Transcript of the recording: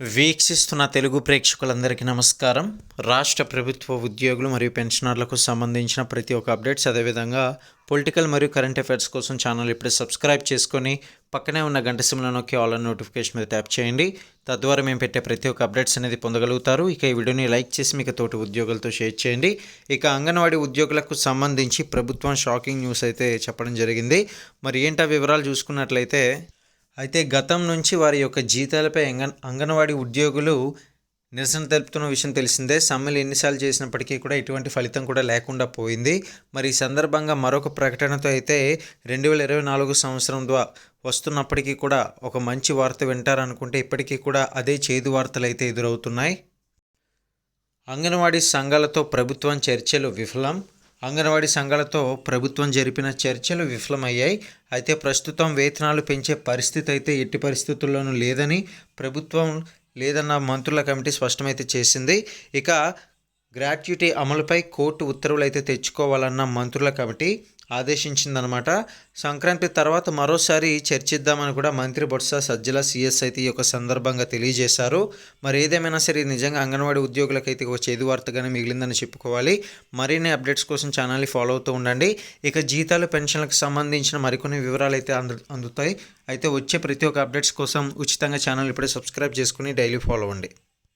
వీక్షిస్తున్న తెలుగు ప్రేక్షకులందరికీ నమస్కారం. రాష్ట్ర ప్రభుత్వ ఉద్యోగులు మరియు పెన్షనర్లకు సంబంధించిన ప్రతి ఒక్క అప్డేట్స్ అదేవిధంగా పొలిటికల్ మరియు కరెంట్ అఫైర్స్ కోసం ఛానల్ ఇప్పుడే సబ్స్క్రైబ్ చేసుకొని పక్కనే ఉన్న గంట సిమ్లో నొక్కి ఆల్ నోటిఫికేషన్ మీద ట్యాప్ చేయండి. తద్వారా మేము పెట్టే ప్రతి ఒక్క అప్డేట్స్ అనేది పొందగలుగుతారు. ఇక ఈ వీడియోని లైక్ చేసి మీకు తోటి ఉద్యోగులతో షేర్ చేయండి. ఇక అంగన్వాడీ ఉద్యోగులకు సంబంధించి ప్రభుత్వం షాకింగ్ న్యూస్ అయితే చెప్పడం జరిగింది. మరి ఏంటా వివరాలు చూసుకున్నట్లయితే అయితే గతం నుంచి వారి యొక్క జీతాలపై అంగన్ అంగన్వాడీ ఉద్యోగులు నిరసన తెలుపుతున్న విషయం తెలిసిందే. సమ్మెలు ఎన్నిసార్లు చేసినప్పటికీ కూడా ఎటువంటి ఫలితం కూడా లేకుండా పోయింది. మరి ఈ సందర్భంగా మరొక ప్రకటనతో అయితే రెండు వేల ఇరవై నాలుగు సంవత్సరం ద్వారా వస్తున్నప్పటికీ కూడా ఒక మంచి వార్త వింటారనుకుంటే ఇప్పటికీ కూడా అదే చేదు వార్తలు అయితే ఎదురవుతున్నాయి. అంగన్వాడీ సంఘాలతో ప్రభుత్వం చర్చలు విఫలం. అంగన్వాడీ సంఘాలతో ప్రభుత్వం జరిపిన చర్చలు విఫలమయ్యాయి. అయితే ప్రస్తుతం వేతనాలు పెంచే పరిస్థితి అయితే ఎట్టి పరిస్థితుల్లోనూ లేదని ప్రభుత్వం లేదన్న మంత్రుల కమిటీ స్పష్టమైతే చేసింది. ఇక గ్రాట్యుటీ అమలుపై కోర్టు ఉత్తర్వులు అయితే తెచ్చుకోవాలన్న మంత్రుల కమిటీ ఆదేశించిందనమాట సంక్రాంతి తర్వాత మరోసారి చర్చిద్దామని కూడా మంత్రి బొత్స సజ్జల సిఎస్ అయితే ఈ యొక్క సందర్భంగా తెలియజేశారు. మరి ఏదేమైనా సరే నిజంగా అంగన్వాడీ ఉద్యోగులకైతే ఒక చేదు వార్తగానే మిగిలిందని చెప్పుకోవాలి. మరిన్ని అప్డేట్స్ కోసం ఛానల్ని ఫాలో అవుతూ ఉండండి. ఇక జీతాలు పెన్షన్లకు సంబంధించిన మరికొన్ని వివరాలు అయితే అందు అందుతాయి. అయితే వచ్చే ప్రతి ఒక్క అప్డేట్స్ కోసం ఉచితంగా ఛానల్ ఇప్పుడే సబ్స్క్రైబ్ చేసుకుని డైలీ ఫాలో అవ్వండి.